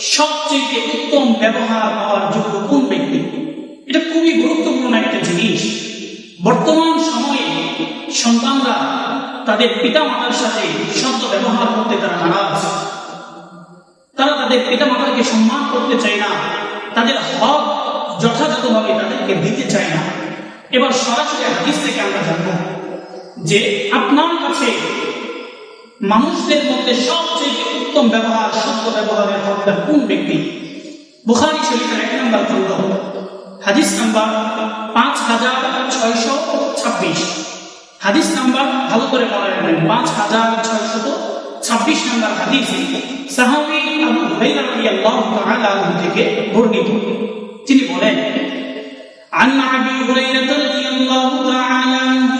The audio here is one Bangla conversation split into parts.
সবচেয়ে উত্তম ব্যবহার পাওয়ার যোগ্য কোন ব্যক্তি? এটা খুবই গুরুত্বপূর্ণ একটা জিনিস। বর্তমান সময়ে সন্তানরা তাদের পিতা মাতার সাথে শব্দ ব্যবহার করতে তারা নারাজ। তারা তাদের পিতা মাতাকে সম্মান করতে চায় না। তাদের হক যথাযথভাবে তাদেরকে দিতে চায় না। এবার সরাসরি হাদিস থেকে আমরা জানব যে আপনার কাছে মানুষদের মধ্যে সবচেয়ে উত্তম ব্যবহার, সত্য ব্যবহারের হকদার কোন ব্যক্তি? বুখারি শরীফের এক নম্বর খন্ড হাদিস নাম্বার পাঁচ হাজার ছয়শো ছাব্বিশ। হাদিস নাম্বার ভালো করে মনে রাখবেন, পাঁচ হাজার ছয়শত ছাব্বিশ নম্বর হাদিস সাহাবি আবু হুরাইরা রাদিয়াল্লাহু থেকে বর্ণিত। তিনি বলেন, আন আবি হুরাইরা রাদিয়াল্লাহু তাআলা আনহু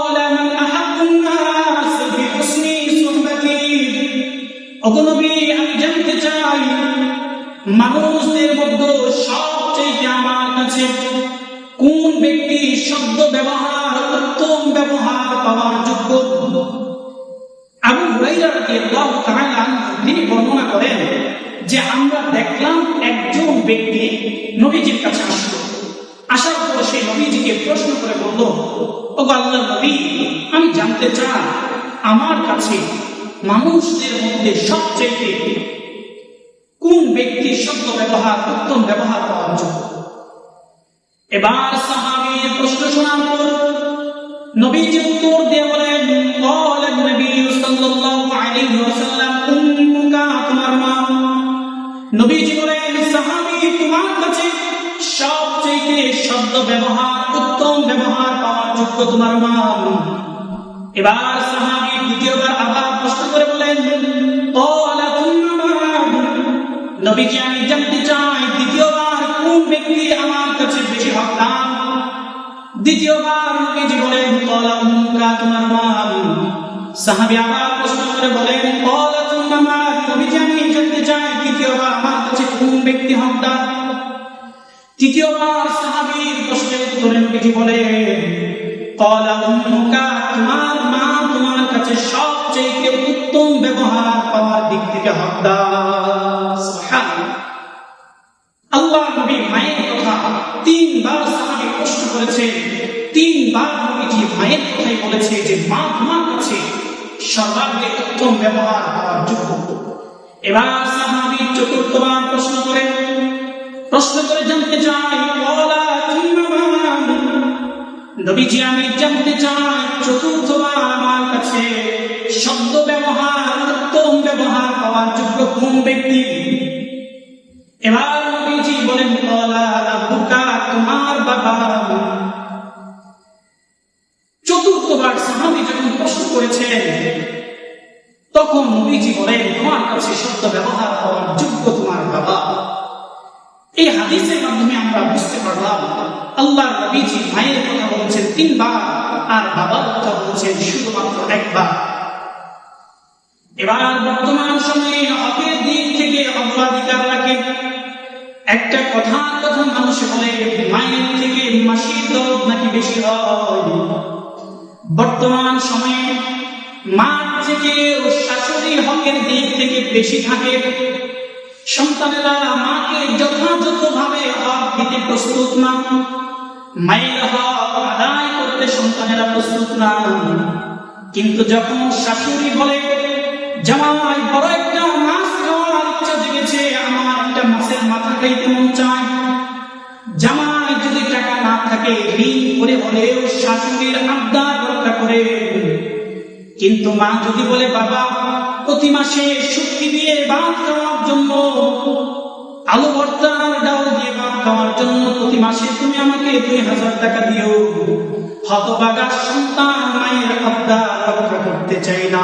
ওগো আমি জানতে চাই, মানুষদের মধ্যে সবচেয়ে আমার কাছে কোন ব্যক্তি শব্দ ব্যবহার, উত্তম ব্যবহার পাওয়ার যোগ্য? আবু হুরাইরা রাদিয়াল্লাহু তাআলা তিনি বর্ণনা করেন যে আমরা দেখলাম একজন ব্যক্তি নবীজির কাছে আসলো। আসার পর সেই নবীজিকে প্রশ্ন করে বলল ও আল্লাহ নবী, আমি জানতে চাই, আমার কাছে মানুষদের মধ্যে সবচেয়ে কোন ব্যক্তির শব্দ ব্যবহার, উত্তম ব্যবহার করার জন্য? এবার সাহাবি প্রশ্ন শোনার পর নবীজি উত্তর দিয়ে বলেন নবী সাল্লাল্লাহু আলাইহি ওয়াসাল্লাম, উম্মুকা মা বলেন, সাহাবি, তোমার কাছে সবচেয়ে শব্দ ব্যবহার, উত্তম ব্যবহার পাওয়ার যোগ্য তোমার মা এবার সাহাবি দ্বিতীয়বার আবার প্রশ্ন করে বলেন নবীজি আমি জানতে চাই দ্বিতীয়বার কোন ব্যক্তি আমার কাছে বেশি হকদার দ্বিতীয়বার নবীজি বলেন কলা মুমকা তোমার মাল সাহাবী আবার প্রশ্ন করে বলেন কলা তোমার মাল নবীজি আমি জানতে চাই দ্বিতীয়বার আমার কাছে কোন ব্যক্তি হকদার তৃতীয়বার সাহাবীর প্রশ্নের উত্তরে নবীজি বলেন কলা মুমকা তোমার মাল কাছে সবচেয়ে উত্তম ব্যবহার পাওয়ার দিক থেকে হকদার। আল্লাহ নবী মায়ের কথা তিনবার সাহাবী প্রশ্ন করেছে তিনবার নবীজি মায়ের কথাই বলেছে যে, মা উত্তম ব্যবহার যোগ্য। এবার সাহাবী চতুর্থবার প্রশ্ন করে প্রশ্ন করে জানতে চাই নবীজি আমি জানতে চাই চতুর্থবার আমার কাছে শব্দ ব্যবহার, উত্তম ব্যবহার পাওয়ার যোগ্য কোন ব্যক্তি? এবার নবীজি বলেন বলা তোমার বাবা। চতুর্থবার সাহাবী যখন প্রশ্ন করেছেন, তখন নবীজি বলেন, তোমার কাছে শব্দ ব্যবহার হওয়ার যোগ্য তোমার বাবা? এই হাদিসের মাধ্যমে আমরা বুঝতে পারলাম আল্লাহ নবীজি মায়ের কথা বলেছেন তিনবার, আর বাবার কথা বলেছেন শুধুমাত্র একবার। এবার বর্তমান সময়ে হকের দিক থেকে অগ্রাধিকার রাখে। একটা কথা কথা মানুষ বলে, মায়ের থেকে মাসির দরদ নাকি বেশি হয়? বর্তমান সময়ে মা থেকে শাশুড়ির হকের দিক থেকে বেশি থাকে। সন্তানেরা মাকে যথাযথভাবে হক দিতে প্রস্তুত না। কিন্তু যখন শাশুড়ি বলে, জামাই, বড় একটা মাছ খাওয়ার ইচ্ছা জেগেছে, আমার একটা মাছের মাথা খাইতে মন চায়। জামাই যদি টাকা না থাকে ঋণ করে হলেও শাশুড়ির আবদার রক্ষা করে। কিন্তু মা যদি বলে, বাবা, প্রতি মাসে শুক্তি দিয়ে ভাত খাওয়ার জন্য আলু ভর্তা ডাল দিয়ে ভাত খাওয়ার জন্য প্রতি মাসে তুমি আমাকে দুই হাজার টাকা দিও। হতবাগা সন্তান মায়ের আবদার রক্ষা করতে চাই না।